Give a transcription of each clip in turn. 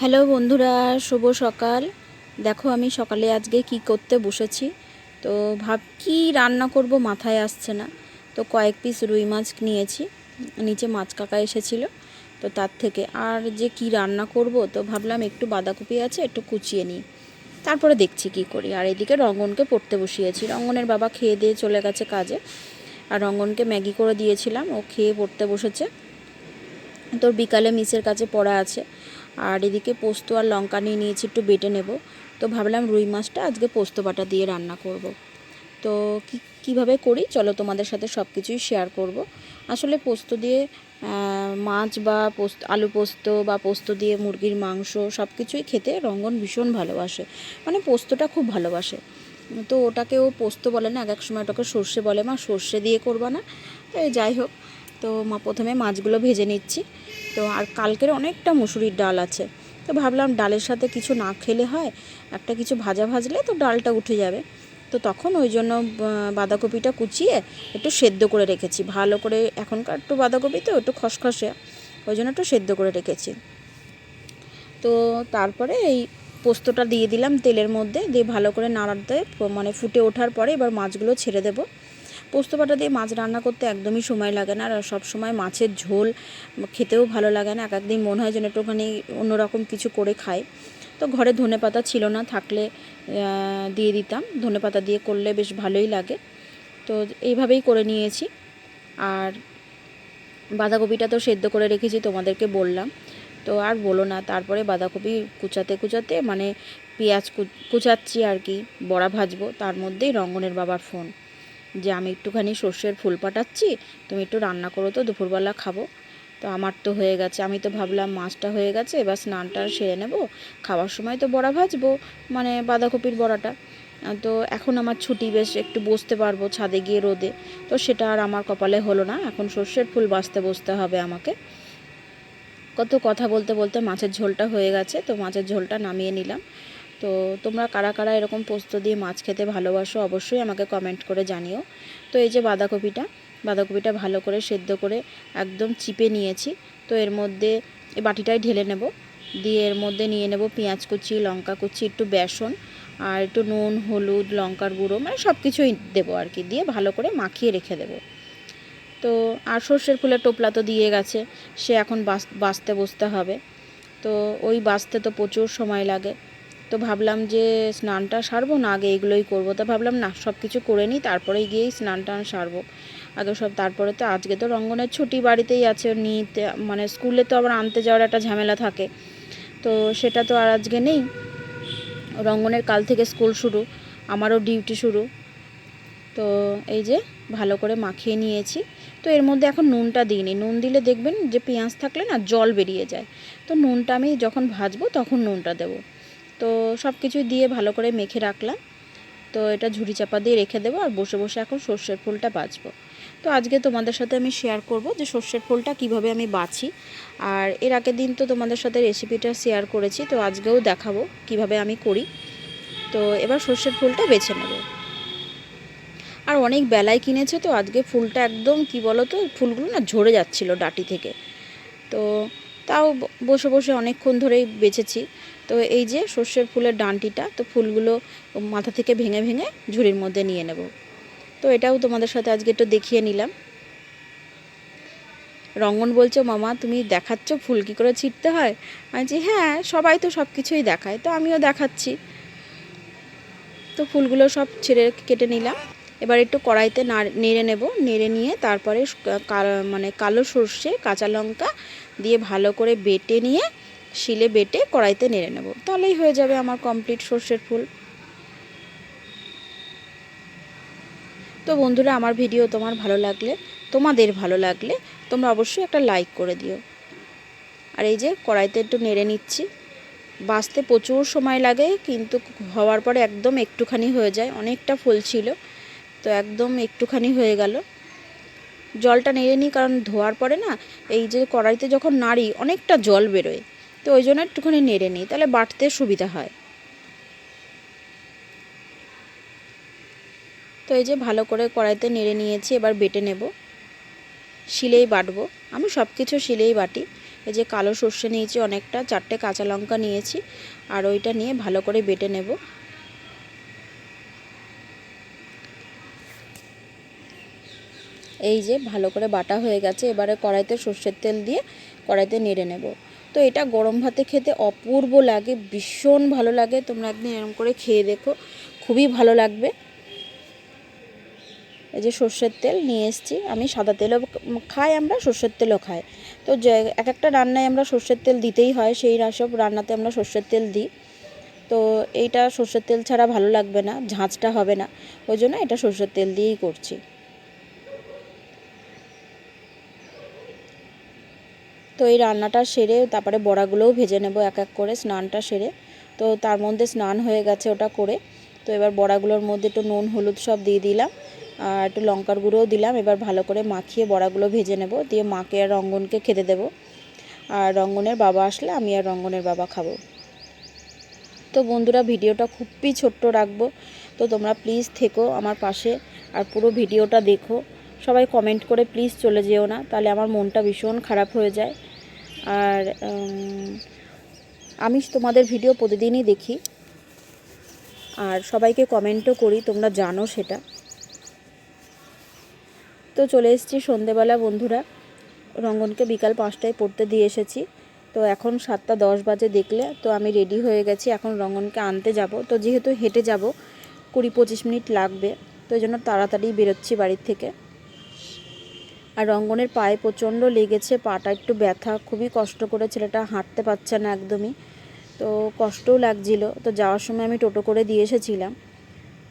Hello বন্ধুরা, শুভ সকাল। দেখো আমি সকালে আজকে কি করতে বসেছি। তো ভাব, কি রান্না করব মাথায় আসছে না। তো কয়েক পিস রুই মাছ নিয়েছি, নিচে মাছ কাকা এসেছিল, তো তার থেকে। আর যে কি রান্না করব, তো ভাবলাম একটু বাঁধাকপি আছে, একটু কুচিয়ে নিই। তারপরে দেখছি কি করি। আর এদিকে রঙ্গনকে পড়তে বসিয়েছি। রঙ্গনের বাবা খেয়ে দিয়ে চলে গেছে কাজে। আর রঙ্গনকে ম্যাগি করে দিয়েছিলাম, ও খেয়ে পড়তে বসেছে। তোর বিকালে মিসের কাছে পড়া আছে। আর এদিকে পোস্ত আর লঙ্কা নিয়ে নিয়েছি, একটু বেটে নেব। তো ভাবলাম রুই মাছটা আজকে পোস্ত বাটা দিয়ে রান্না করব। তো কী, কীভাবে করি? চলো তোমাদের সাথে সব কিছুই শেয়ার করব। আসলে পোস্ত দিয়ে মাছ বা পোস্ত, আলু পোস্ত বা পোস্ত দিয়ে মুরগির মাংস সব কিছুই খেতে রঙ্গন ভীষণ ভালোবাসে। মানে পোস্তটা খুব ভালোবাসে। তো ওটাকে ও পোস্ত বলে না, এক এক সময় ওটাকে সর্ষে বলে। মা, সর্ষে দিয়ে করবা না? যাই হোক, তো মা, প্রথমে মাছগুলো ভেজে নিচ্ছি। তো আর কালকের অনেকটা মুসুরির ডাল আছে। তো ভাবলাম ডালের সাথে কিছু না খেলে হয়, একটা কিছু ভাজা ভাজলে তো ডালটা উঠে যাবে। তো তখন ওই জন্য বাঁধাকপিটা কুচিয়ে একটু সেদ্ধ করে রেখেছি। ভালো করে এখনকার একটু বাঁধাকপি তো একটু খসখসে, ওই জন্য একটু সেদ্ধ করে রেখেছি। তো তারপরে এই পোস্তটা দিয়ে দিলাম তেলের মধ্যে, দিয়ে ভালো করে নাড়াতে মানে ফুটে ওঠার পরে এবার মাছগুলো ছেড়ে দেবো। পোস্ত বাটা দিয়ে মাছ রান্না করতে একদমই সময় লাগে না, আর সব সময় মাছের ঝোল খেতেও ভালো লাগে না। এক একদিন মনে হয় যেন একটুখানি অন্যরকম কিছু করে খাই। তো ঘরে ধনে পাতা ছিল না, থাকলে দিয়ে দিতাম। ধনে পাতা দিয়ে করলে বেশ ভালোই লাগে। তো এইভাবেই করে নিয়েছি। আর বাঁধাকপিটা তো সেদ্ধ করে রেখেছি, তোমাদেরকে বললাম। তো আর বলো না, তারপরে বাঁধাকপি কুচাতে কুচাতে মানে পেঁয়াজ কুচাচ্ছি আর কি, বড়া ভাজবো। তার মধ্যেই রঙ্গনের বাবার ফোন। যে আমি একটুখানি সর্ষের ফুল পাঠাচ্ছি তুমি একটু রান্না করো তো, দুপুরবেলা খাব। তো আমার তো হয়ে গেছে, আমি তো ভাবলাম মাছটা হয়ে গেছে, এবার স্নানটা সেরে নেব। খাওয়ার সময় তো বড়া ভাজবো মানে বাঁধাকপির বড়াটা। তো এখন আমার ছুটি, বেশ একটু বসতে পারব ছাদে গিয়ে রোদে। তো সেটা আর আমার কপালে হলো না, এখন সর্ষের ফুল বাঁচতে বসতে হবে আমাকে। কত কথা বলতে বলতে মাছের ঝোলটা হয়ে গেছে, তো মাছের ঝোলটা নামিয়ে নিলাম। তো তোমরা কারা কারা এরকম পোস্ত দিয়ে মাছ খেতে ভালোবাসো অবশ্যই আমাকে কমেন্ট করে জানিও। তো এই যে বাঁধাকপিটা বাঁধাকপিটা ভালো করে সেদ্ধ করে একদম চিপে নিয়েছি। তো এর মধ্যে এই বাটিটাই ঢেলে নেব। দিয়ে এর মধ্যে নিয়ে নেব পেঁয়াজ কুচি, লঙ্কা কুচি, একটু বেসন আর একটু নুন, হলুদ, লঙ্কার গুঁড়ো মানে সব কিছুই দেবো আর কি দিয়ে ভালো করে মাখিয়ে রেখে দেবো। তো আর সর্ষের ফুলের টোপলা তো দিয়ে গেছে, সে এখন বাঁচতে বসতে হবে। তো ওই বাঁচতে তো প্রচুর সময় লাগে। তো ভাবলাম যে স্নানটা সারবো, না আগে এগুলোই করব। তো ভাবলাম, না সব কিছু করে নিই, তারপরে গিয়েই স্নান টান সারবো। আগে সব, তারপরে তো আজকে তো রঙ্গনের ছুটি বাড়িতেই আছে, নিতে মানে স্কুলে তো আবার আনতে যাওয়ার একটা ঝামেলা থাকে। তো সেটা তো আর আজকে নেই। রঙ্গনের কাল থেকে স্কুল শুরু, আমারও ডিউটি শুরু। তো এই যে, ভালো করে মাখিয়ে নিয়েছি। তো এর মধ্যে এখন নুনটা দিইনি। নুন দিলে দেখবেন যে পেঁয়াজ থাকলে না জল বেরিয়ে যায়। তো নুনটা আমি যখন ভাজবো তখন নুনটা দেবো। তো সব কিছুই দিয়ে ভালো করে মেখে রাখলাম। তো এটা ঝুড়ি চাপা দিয়ে রেখে দেবো আর বসে বসে এখন সর্ষের ফুলটা বাছবো তো আজকে তোমাদের সাথে আমি শেয়ার করব যে সর্ষের ফুলটা কীভাবে আমি বাছি। আর এর আগের দিন তো তোমাদের সাথে রেসিপিটা শেয়ার করেছি, তো আজকেও দেখাবো কীভাবে আমি করি। তো এবার সর্ষের ফুলটা বেছে নেব। আর অনেক বেলায় কিনেছে তো আজকে ফুলটা একদম কি বলো তো ফুলগুলো না ঝরে যাচ্ছিল ডাটি থেকে। তো তাও বসে বসে অনেকক্ষণ ধরেই বেছেছি। তো এই যে সর্ষের ফুলের ডানটিটা, তো ফুলগুলো মাথা থেকে ভেঙে ভেঙে ঝুড়ির মধ্যে নিয়ে নেব। তো এটাও তোমাদের সাথে আজকে একটু দেখিয়ে নিলাম। রঙ্গন বলছো, মামা, তুমি দেখাচ্ছ ফুল, কী করে ছিটতে হয়? আমি হ্যাঁ সবাই তো সব কিছুই দেখায়, তো আমিও দেখাচ্ছি। তো ফুলগুলো সব ছেড়ে কেটে নিলাম। এবার একটু কড়াইতে নেড়ে নেব। নেড়ে নিয়ে তারপরে মানে কালো সর্ষে, কাঁচা লঙ্কা দিয়ে ভালো করে বেটে নিয়ে শিলে বেটে কড়াইতে নেড়ে নেব। তাহলেই হয়ে যাবে আমার কমপ্লিট সর্ষের ফুল। তো বন্ধুরা, আমার ভিডিও তোমার ভালো লাগলে, তোমাদের ভালো লাগলে, তোমরা অবশ্যই একটা লাইক করে দিও। আর এই যে কড়াইতে একটু নেড়ে নিচ্ছি। বাঁচতে প্রচুর সময় লাগে, কিন্তু হওয়ার পরে একদম একটুখানি হয়ে যায়। অনেকটা ফুল ছিল, তো একদম একটুখানি হয়ে গেল। জলটা নেড়ে নিই, কারণ ধোয়ার পরে না, এই যে কড়াইতে যখন নাড়ি, অনেকটা জল বেরোয়। তো ওই জন্য একটুখানি নেড়ে নিই, তাহলে বাটতে সুবিধা হয়। তো এই যে ভালো করে কড়াইতে নেড়ে নিয়েছি, এবার বেটে নেব। শিলেই বাটবো। আমি সব কিছু শিলেই বাটি। এই যে কালো সর্ষে নিয়েছি, অনেকটা, চারটে কাঁচা লঙ্কা নিয়েছি, আর ওইটা নিয়ে ভালো করে বেটে নেব। এই যে ভালো করে বাটা হয়ে গেছে, এবারে কড়াইতে সর্ষের তেল দিয়ে কড়াইতে নেড়ে নেব। তো এটা গরম ভাতে খেতে অপূর্ব লাগে, ভীষণ ভালো লাগে। তোমরা একদিন এরকম করে খেয়ে দেখো, খুবই ভালো লাগবে। এই যে সর্ষের তেল নিয়ে এসেছি, আমি সাদা তেলও খাই আমরা, সর্ষের তেলও খাই। তো এক একটা রান্নায় আমরা সর্ষের তেল দিতেই হয়, সেই সব রান্নাতে আমরা সর্ষের তেল দিই। তো এইটা সর্ষের তেল ছাড়া ভালো লাগবে না, ঝাঁঝটা হবে না। ওই জন্য এটা সর্ষের তেল দিয়েই করছি। তো এই রান্নাটা সেরে তারপরে বড়াগুলোও ভেজে নেব এক এক করে, স্নানটা সেরে। তো তার মধ্যে স্নান হয়ে গেছে ওটা করে। তো এবার বড়াগুলোর মধ্যে একটু নুন, হলুদ সব দিয়ে দিলাম। আর একটু লঙ্কার গুঁড়োও দিলাম। এবার ভালো করে মাখিয়ে বড়াগুলো ভেজে নেব। দিয়ে মাকে আর রঙ্গনকে খেতে দেব। আর রঙ্গনের বাবা আসলে আমি আর রঙ্গনের বাবা খাব। তো বন্ধুরা, ভিডিওটা খুবই ছোট্ট রাখব। তো তোমরা প্লিজ থেকো আমার পাশে আর পুরো ভিডিওটা দেখো। সবাই কমেন্ট করে প্লিজ চলে যেও না। তাহলে আমার মনটা ভীষণ খারাপ হয়ে যায়। আর আমি তোমাদের ভিডিও প্রতিদিনই দেখি। আর সবাইকে কমেন্টও করি, তোমরা জানো সেটা। তো চলে এসেছি সন্ধেবেলা বন্ধুরা। রঙ্গনকে বিকাল পাঁচটায় পড়তে দিয়ে এসেছি। তো এখন সাতটা দশ বাজে দেখলে, তো আমি রেডি হয়ে গেছি। এখন রঙ্গনকে আনতে যাব। তো যেহেতু হেঁটে যাব, কুড়ি পঁচিশ মিনিট লাগবে। তো এই জন্য তাড়াতাড়ি বেরোচ্ছি বাড়ির থেকে। আর রঙ্গনের পায়ে প্রচণ্ড লেগেছে, পাটা একটু ব্যথা, খুবই কষ্ট করে ছেলেটা হাঁটতে পারছে না একদমই। তো কষ্টও লাগছিল। তো যাওয়ার সময় আমি টোটো করে দিয়ে এসেছিলাম।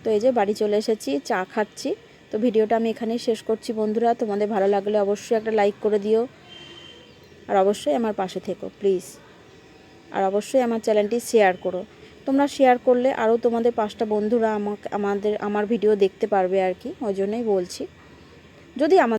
তো এই যে বাড়ি চলে এসেছি, চা খাচ্ছি। তো ভিডিওটা আমি এখানেই শেষ করছি বন্ধুরা। তোমাদের ভালো লাগলে অবশ্যই একটা লাইক করে দিও। আর অবশ্যই আমার পাশে থেকো, প্লিজ। আর অবশ্যই আমার চ্যানেলটি শেয়ার করো। তোমরা শেয়ার করলে আরও তোমাদের পাঁচটা বন্ধুরা আমাকে, আমাদের, আমার ভিডিও দেখতে পারবে আর কি। ওই জন্যই বলছি। যদি আমার